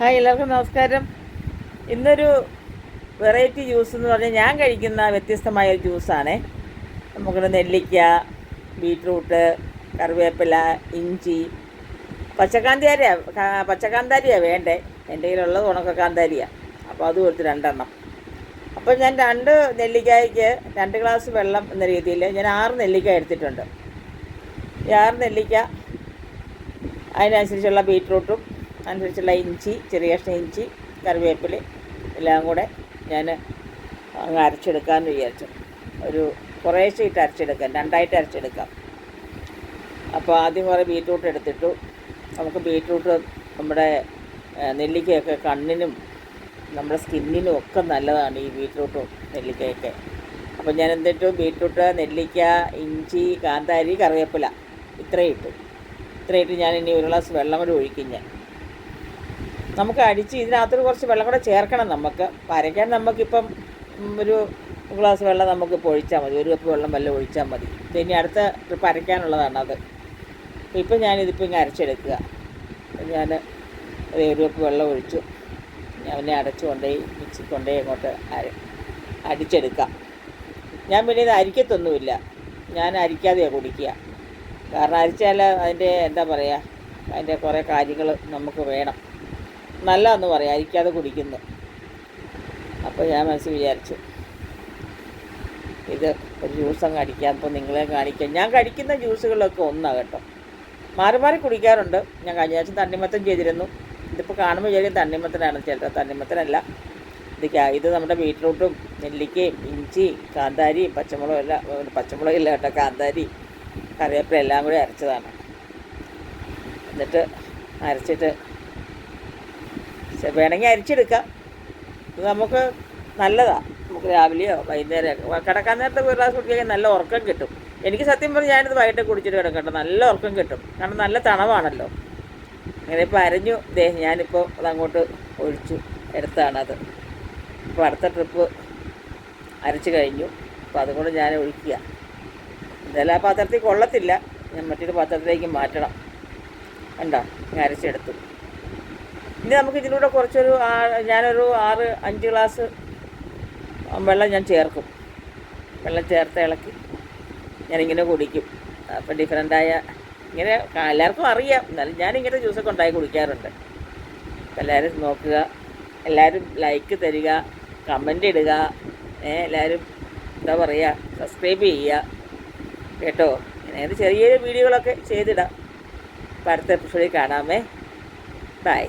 Hi എല്ലാവർക്കും നമസ്കാരം. ഇന്നൊരു വെറൈറ്റി ജ്യൂസ് എന്ന് പറഞ്ഞാൽ ഞാൻ കഴിക്കുന്ന വ്യത്യസ്തമായ ഒരു ജ്യൂസാണ്. നമുക്ക് നെല്ലിക്ക ബീട്രൂട്ട് കറിവേപ്പില ഇഞ്ചി. പച്ചക്കാന്താരിയാണ് പച്ചക്കാന്താരിയാണ് വേണ്ടേ? എന്റെ കയ്യിലുള്ളത് ഉണക്കക്കാന്താരിയാണ് അപ്പോൾ അത് കൊടുത്ത് രണ്ടെണ്ണം. അപ്പോൾ ഞാൻ രണ്ട് നെല്ലിക്കായ്ക്ക് രണ്ട് ഗ്ലാസ് വെള്ളം എന്ന രീതിയിൽ ഞാൻ ആറ് നെല്ലിക്ക എടുത്തിട്ടുണ്ട്. ഈ ആറ് നെല്ലിക്ക അതിനനുസരിച്ചുള്ള ബീട്രൂട്ടും അനുസരിച്ചുള്ള ഇഞ്ചി ചെറിയ കഷ്ണം ഇഞ്ചി കറിവേപ്പില എല്ലാം കൂടെ ഞാൻ അങ്ങ് അരച്ചെടുക്കാമെന്ന് വിചാരിച്ചു. ഒരു കുറേശ്ശെ ഇട്ട് അരച്ചെടുക്കാം രണ്ടായിട്ട് അരച്ചെടുക്കാം. അപ്പോൾ ആദ്യം കുറേ ബീറ്റ്റൂട്ട് എടുത്തിട്ടു. നമുക്ക് ബീറ്റ്റൂട്ട് നമ്മുടെ നെല്ലിക്കയൊക്കെ കണ്ണിനും നമ്മുടെ സ്കിന്നിനും ഒക്കെ നല്ലതാണ് ഈ ബീറ്റ്റൂട്ടും നെല്ലിക്കയൊക്കെ. അപ്പോൾ ഞാൻ എന്തിട്ടു? ബീറ്റ്റൂട്ട് നെല്ലിക്ക ഇഞ്ചി കാന്താരി കറിവേപ്പില ഇത്രയും ഇട്ടു. ഇത്രയും ഇട്ട് ഞാൻ ഇനി ഒരു ഗ്ലാസ് വെള്ളം കൂടി ഒഴിക്കും ഞാൻ. നമുക്ക് അടിച്ച് ഇതിനകത്തൊരു കുറച്ച് വെള്ളം കൂടെ ചേർക്കണം നമുക്ക്. പരയ്ക്കാൻ നമുക്കിപ്പം ഒരു ഗ്ലാസ് വെള്ളം നമുക്ക് ഇപ്പോൾ ഒഴിച്ചാൽ മതി. ഒരു കപ്പ് വെള്ളം വല്ല ഒഴിച്ചാൽ മതി. ഇനി അടുത്ത ട്രിപ്പ് അരയ്ക്കാനുള്ളതാണ് അത്. ഇപ്പം ഞാനിതിപ്പോൾ ഇങ്ങനെ അരച്ചെടുക്കുക. ഞാൻ ഒരു കപ്പ് വെള്ളം ഒഴിച്ചു. പിന്നെ അടച്ചു കൊണ്ടുപോയി മിക്സി കൊണ്ടുപോയി അങ്ങോട്ട് അര അടിച്ചെടുക്കാം ഞാൻ പിന്നെ ഇത് അരിക്കത്തൊന്നുമില്ല. ഞാൻ അരിക്കാതെയാണ് കുടിക്കുക. കാരണം അരിച്ചാൽ അതിന്റെ എന്താ പറയുക? അതിന്റെ കുറേ കാര്യങ്ങൾ നമുക്ക് വേണം. നല്ലതെന്ന് പറയാം. അരിക്കാതെ കുടിക്കുന്നു. അപ്പോൾ ഞാൻ മനസ്സിൽ വിചാരിച്ചു ഇത് ഒരു ജ്യൂസ് അങ്ങ് അടിക്കാം. അപ്പോൾ നിങ്ങളെ കാണിക്കാം. ഞാൻ കഴിക്കുന്ന ജ്യൂസുകളൊക്കെ ഒന്നാണ് കേട്ടോ. മാറി മാറി കുടിക്കാറുണ്ട്. ഞാൻ കഴിഞ്ഞ ആഴ്ച തണ്ണിമത്തം ചെയ്തിരുന്നു. ഇതിപ്പോൾ കാണുമ്പോൾ ചെറിയ തണ്ണിമത്തനാണ്. ചേട്ടാ തണ്ണിമത്തനല്ല. ഇത് ഇത് നമ്മുടെ ബീട്രൂട്ടും നെല്ലിക്കയും ഇഞ്ചി കാന്താരി പച്ചമുളകും എല്ലാം പച്ചമുളകില്ല കേട്ടോ കാന്താരി കറിവേപ്പില എല്ലാം കൂടി അരച്ചതാണ്. എന്നിട്ട് അരച്ചിട്ട് വേണമെങ്കിൽ അരിച്ചെടുക്കാം. ഇത് നമുക്ക് നല്ലതാണ് നമുക്ക് രാവിലെയോ വൈകുന്നേരമോ കിടക്കാൻ നേരത്തെ ഒരു ഗ്ലാസ് കുടിക്കാൻ നല്ല ഉറക്കം കിട്ടും. എനിക്ക് സത്യം പറഞ്ഞാൽ ഞാനിത് വൈകിട്ട് കുടിച്ചിട്ട് കിടക്കട്ടെ നല്ല ഉറക്കം കിട്ടും. കാരണം നല്ല തണവാണല്ലോ. അങ്ങനെ ഇപ്പോൾ അരഞ്ഞു. ദേ ഞാനിപ്പോൾ അതങ്ങോട്ട് ഒഴിച്ചു. എടുത്താണത്. അപ്പോൾ അടുത്ത ട്രിപ്പ് അരച്ച് കഴിഞ്ഞു. അപ്പോൾ അതുകൊണ്ട് ഞാൻ ഒഴിക്കുക. എന്തായാലും ആ പാത്രത്തിൽ കൊള്ളത്തില്ല. ഞാൻ മറ്റൊരു പാത്രത്തിലേക്ക് മാറ്റണം. കണ്ടോ? ഞാൻ അരച്ചെടുത്തു. ഇനി നമുക്ക് ഇതിലൂടെ കുറച്ചൊരു ഞാനൊരു ആറ് അഞ്ച് ഗ്ലാസ് വെള്ളം ഞാൻ ചേർക്കും. വെള്ളം ചേർത്ത് ഇളക്കി ഞാനിങ്ങനെ കുടിക്കും. അപ്പം ഡിഫറെന്റായ ഇങ്ങനെ എല്ലാവർക്കും അറിയാം. എന്നാലും ഞാനിങ്ങനെ ജ്യൂസൊക്കെ ഉണ്ടായി കുടിക്കാറുണ്ട്. എല്ലാവരും നോക്കുക. എല്ലാവരും ലൈക്ക് തരിക. കമന്റ് ഇടുക. എല്ലാവരും എന്താ പറയുക സബ്സ്ക്രൈബ് ചെയ്യുക. കേട്ടോ? അതായത് ചെറിയ വീഡിയോകളൊക്കെ ചെയ്തിടാം. അപ്പം അടുത്ത എപ്പിസോഡിൽ കാണാമേ. ബൈ